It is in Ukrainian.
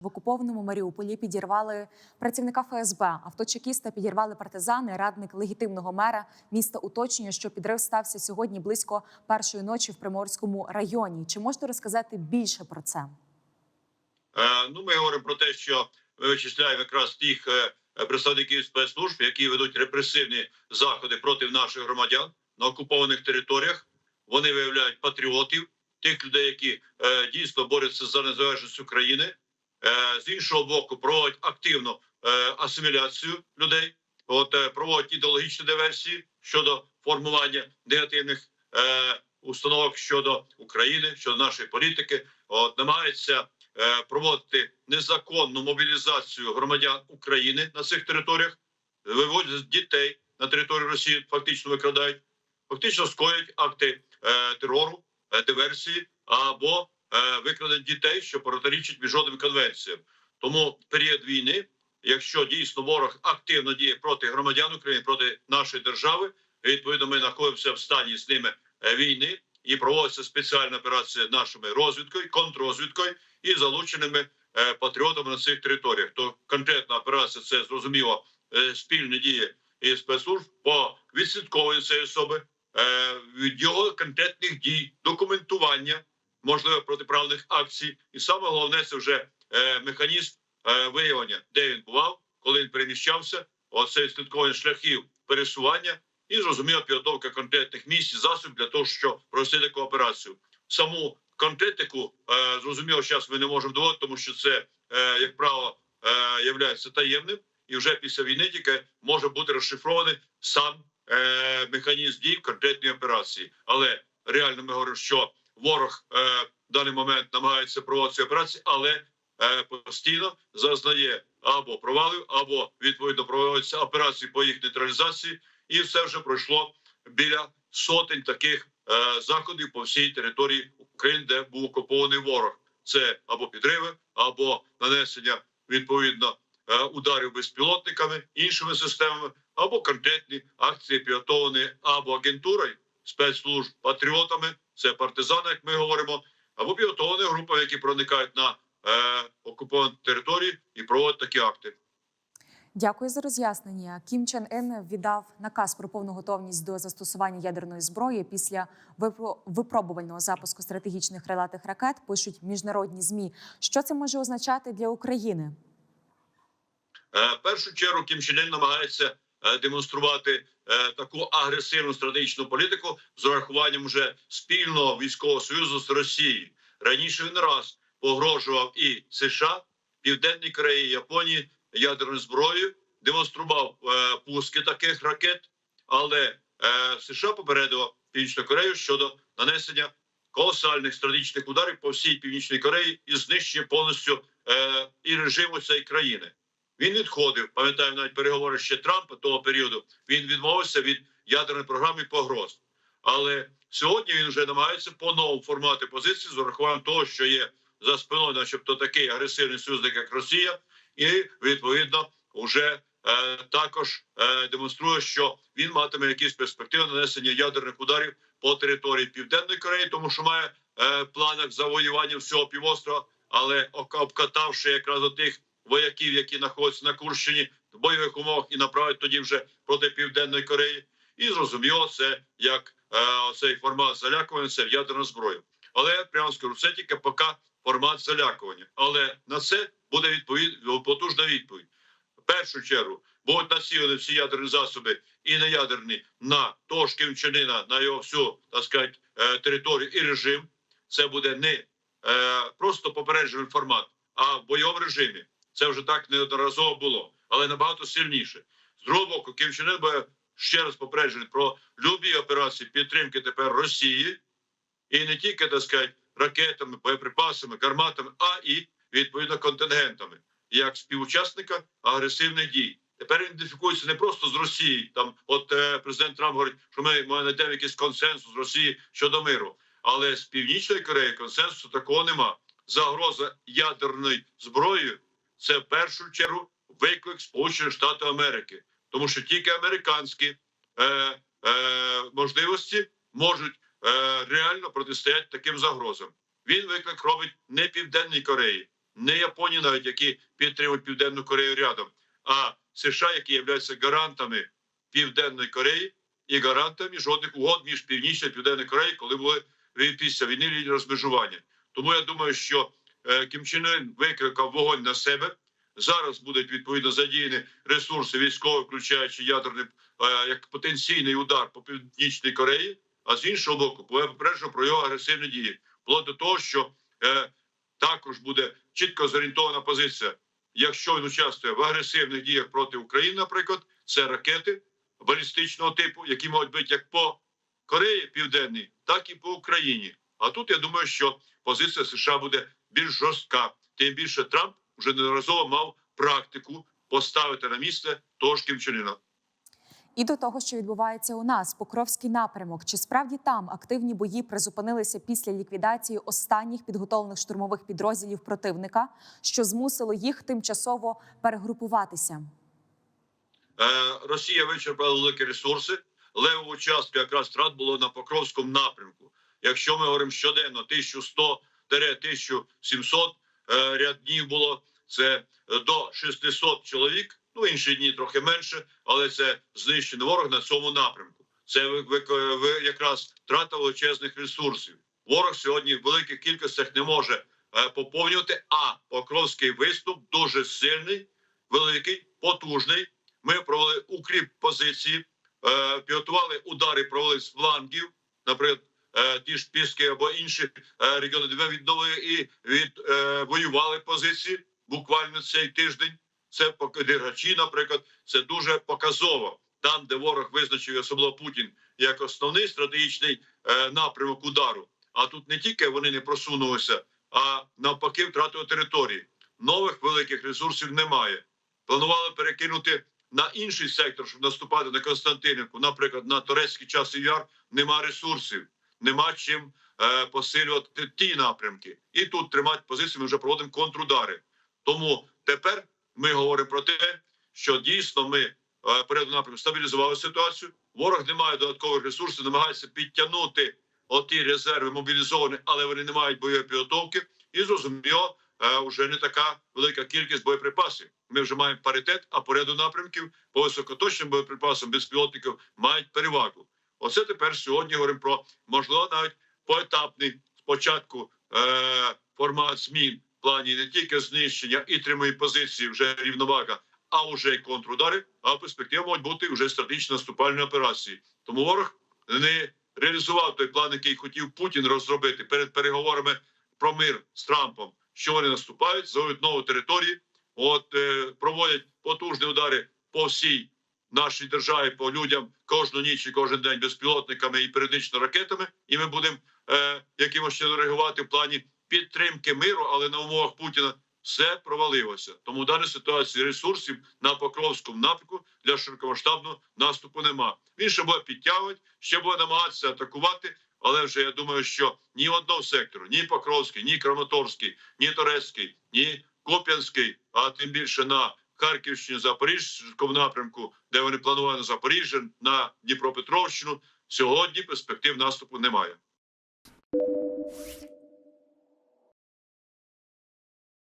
В окупованому Маріуполі підірвали працівника ФСБ. Авточекіста підірвали партизани. Радник легітимного мера міста уточнює, що підрив стався сьогодні близько першої ночі в Приморському районі. Чи можете розказати більше про це? Е, Ну, ми говоримо про те, що ми вичисляємо якраз тих е, представників спецслужб, які ведуть репресивні заходи проти наших громадян на окупованих територіях. Вони виявляють патріотів, тих людей, які е, дійсно борються за незалежність України. Е, З іншого боку, проводять активну е, асиміляцію людей, от е, проводять ідеологічні диверсії щодо формування негативних установок щодо України, щодо нашої політики. От намагаються проводити незаконну мобілізацію громадян України на цих територіях, виводять дітей на територію Росії, фактично викрадають, фактично скоюють акти терору, диверсії або е, викрадення дітей, що протирічить міжнародним конвенціям. Тому період війни, якщо дійсно ворог активно діє проти громадян України, проти нашої держави, відповідно, ми знаходимося в стані з ними е, війни і проводиться спеціальна операція нашими розвідкою, контррозвідкою і залученими е, патріотами на цих територіях. То конкретна операція це зрозуміло спільні дії і спецслужб по відслідковуванню цієї особи, від його конкретних дій, документування можливо протиправних акцій, і саме головне це вже е, механізм е, виявлення, де він бував, коли він переміщався. Оце відслідковування шляхів пересування і зрозуміло підготовка конкретних місць і засобів для того, щоб провести таку операцію. Саму конкретику е, зрозуміло, зараз ми не можемо доводити, тому що це е, як правило е, являється таємним, і вже після війни тільки може бути розшифрований сам е, механізм дій в конкретній операції. Але реально ми говоримо, що ворог е, в даний момент намагається проводити ці операції, але е, постійно зазнає або провалів, або відповідно проводяться операції по їх нейтралізації, і все вже пройшло біля сотень таких е, заходів по всій території України, де був окупований ворог. Це або підриви, або нанесення відповідно е, ударів безпілотниками, іншими системами, або конкретні акції підготовлені або агентурою спецслужб патріотами, це партизани, як ми говоримо, або підготовлені групами, які проникають на е, окуповані території і проводять такі акти. Дякую за роз'яснення. Кім Чен Ін віддав наказ про повну готовність до застосування ядерної зброї після випро- випробувального запуску стратегічних крилатих ракет. Пишуть міжнародні змі. Що це може означати для України? Е, першу чергу Кім Чен Ін намагається е, демонструвати таку агресивну стратегічну політику з урахуванням вже спільного військового союзу з Росією. Раніше він раз погрожував і США, Південній Кореї, Японії ядерною зброєю, демонстрував е, пуски таких ракет, але е, США попередило Північну Корею щодо нанесення колосальних стратегічних ударів по всій північній Кореї і знищення повністю е, і режиму цієї країни. Він відходив. Пам'ятаю, навіть переговори ще Трампа того періоду. Він відмовився від ядерної програми погроз. Але сьогодні він вже намагається по-новому формувати позиції з урахуванням того, що є за спиною, начебто, такий агресивний союзник, як Росія, і відповідно вже е, також е, демонструє, що він матиме якісь перспективи нанесення ядерних ударів по території Південної Кореї, тому що має е, планах завоювання всього півострова, але обкатавши якраз до тих вояків, які знаходяться на Курщині в бойових умовах, і направить тоді вже проти Південної Кореї. І зрозуміло, це як е, цей формат залякування, це в ядерну зброю. Але прямо скажу, це тільки поки формат залякування. Але на це буде відповідь потужна відповідь. В першу чергу будуть націлені всі ядерні засоби і неядерні на того ж Ким на його всю так сказати, е, територію і режим. Це буде не е, просто попереджений формат, а в бойовому режимі. Це вже так неодноразово було, але набагато сильніше. З другого боку, Ким Чен Ін ще раз попереджений про любі операції підтримки тепер Росії, і не тільки так сказати, ракетами, боєприпасами, гарматами, а і відповідно контингентами, як співучасника агресивних дій. Тепер ідентифікується не просто з Росії. Там, от е, президент Трамп говорить, що ми маємо якийсь консенсус з Росії щодо миру. Але з північної Кореї консенсусу такого нема. Загроза ядерною зброєю це в першу чергу виклик Сполучених Штатів Америки, тому що тільки американські е, е, можливості можуть е, реально протистояти таким загрозам. Він виклик робить не Південній Кореї, не Японія, навіть які підтримують Південну Корею рядом, а США, які являються гарантами Південної Кореї і гарантами жодних угод між Північною і Південною Кореєю, коли були після війни лінії розмежування. Тому я думаю, що е, Кім Чен Ын викликав вогонь на себе. Зараз будуть відповідно задіяні ресурси військові, включаючи ядерний е, як потенційний удар по північній Кореї. А з іншого боку, попереджено про його агресивні дії, вплоть до того, що е, також буде чітко зорієнтована позиція. Якщо він участвує в агресивних діях проти України, наприклад, це ракети балістичного типу, які можуть бути як по Кореї Південній, так і по Україні. А тут я думаю, що позиція США буде більш жорстка. Тим більше Трамп вже неодноразово мав практику поставити на місце того ж Кімчуніна. І до того, що відбувається у нас, Покровський напрямок. Чи справді там активні бої призупинилися після ліквідації останніх підготовлених штурмових підрозділів противника, що змусило їх тимчасово перегрупуватися? Е, Росія вичерпала великі ресурси. левого частку якраз втрат було на Покровському напрямку. Якщо ми говоримо щоденно 1100 1700 е, ряднів було. Це е, до 600 чоловік. Ну інші дні трохи менше, але це знищений ворог на цьому напрямку. Це ви якраз втрата величезних ресурсів. Ворог сьогодні в великих кількостях не може е, поповнювати. А Покровський виступ дуже сильний, великий, потужний. Ми провели укріп позиції, підготували удари, провели з флангів, наприклад, ті ж Піски або інші е, регіони, де ми відновили і від е, воювали позиції буквально цей тиждень. Це Дергачі, наприклад, це дуже показово. Там, де ворог визначив, особливо Путін, як основний стратегічний е, напрямок удару. А тут не тільки вони не просунулися, а навпаки, втратили території. Нових великих ресурсів немає. Планували перекинути на інший сектор, щоб наступати на Константинівку, наприклад, на турецький часів яр нема ресурсів, нема чим е, посилювати ті напрямки. І тут тримати позицію. Ми вже проводимо контрудари. Тому тепер ми говоримо про те, що дійсно ми е, перед напрямку стабілізували ситуацію. Ворог не має додаткових ресурсів, намагається підтягнути оті резерви мобілізовані, але вони не мають бойової підготовки. І зрозуміло, е, вже не така велика кількість боєприпасів. Ми вже маємо паритет, а по ряду напрямків по високоточним боєприпасам безпілотників мають перевагу. Оце тепер сьогодні говоримо про можливо навіть поетапний спочатку е, формат змін в плані не тільки знищення і тримої позиції, вже рівновага, а вже й контрудари. А в перспективі можуть бути вже стратегічні наступальні операції. Тому ворог не реалізував той план, який хотів Путін розробити перед переговорами про мир з Трампом. Що вони наступають, завоюють нову територію, от е, проводять потужні удари по всій нашій державі, по людям кожну ніч і кожен день безпілотниками і періодично ракетами. І ми будемо е, якимось чином реагувати в плані підтримки миру, але на умовах Путіна все провалилося. Тому в даній ситуації ресурсів на Покровському напрямку для широкомасштабного наступу нема. Він ще буде підтягувати, ще буде намагатися атакувати. Але вже я думаю, що ні одного сектору, ні Покровський, ні Краматорський, ні Торецький, ні Куп'янський, а тим більше на Харківщині, Запорізькому напрямку, де вони планували на Запоріжжя, на Дніпропетровщину. Сьогодні перспектив наступу немає.